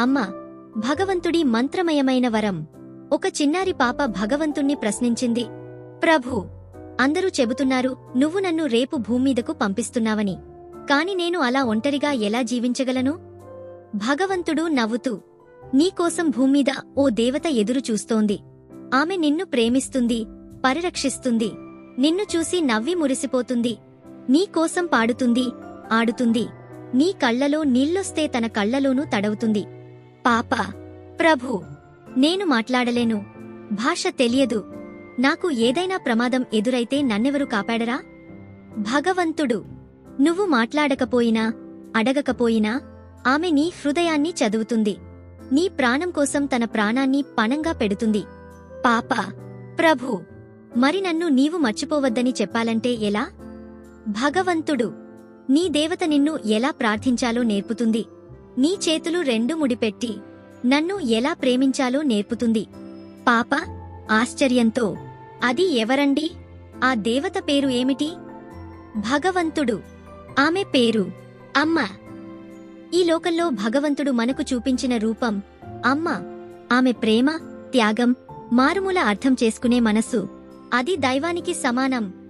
అమ్మా భగవంతుడి మంత్రమయమైన వరం. ఒక చిన్నారి పాప భగవంతుణ్ణి ప్రశ్నించింది. ప్రభూ అందరూ చెబుతున్నారు నువ్వు నన్ను రేపు భూమ్మీదకు పంపిస్తున్నావని. కాని నేను అలా ఒంటరిగా ఎలా జీవించగలను? భగవంతుడు నవ్వుతూ నీకోసం భూమ్మీద ఓ దేవత ఎదురు చూస్తోంది. ఆమె నిన్ను ప్రేమిస్తుంది పరిరక్షిస్తుంది. నిన్ను చూసి నవ్వి మురిసిపోతుంది. నీకోసం పాడుతుంది ఆడుతుంది. నీ కళ్ళలో నీళ్ళొస్తే తన కళ్ళలోనూ తడవుతుంది. పాప ప్రభు నేను మాట్లాడలేను. భాష తెలియదు. నాకు ఏదైనా ప్రమాదం ఎదురైతే నన్నెవరు కాపాడరా? భగవంతుడు నువ్వు మాట్లాడకపోయినా అడగకపోయినా ఆమె నీ హృదయాన్ని చదువుతుంది. నీ ప్రాణం కోసం తన ప్రాణాన్ని పణంగా పెడుతుంది. పాప ప్రభు మరి నన్ను నీవు మర్చిపోవద్దని చెప్పాలంటే ఎలా? భగవంతుడు నీ దేవత నిన్ను ఎలా ప్రార్థించాలో నేర్పుతుంది. నీ చేతులు రెండు ముడిపెట్టి నన్ను ఎలా ప్రేమించాలో నేర్పుతుంది. పాప ఆశ్చర్యంతో అది ఎవరండి? ఆ దేవత పేరు ఏమిటి? భగవంతుడు. ఆమె పేరు అమ్మ. ఈ లోకంలో భగవంతుడు మనకు చూపించిన రూపం అమ్మ. ఆమె ప్రేమ త్యాగం మారుమూల అర్థం చేసుకునే మనసు అది దైవానికి సమానం.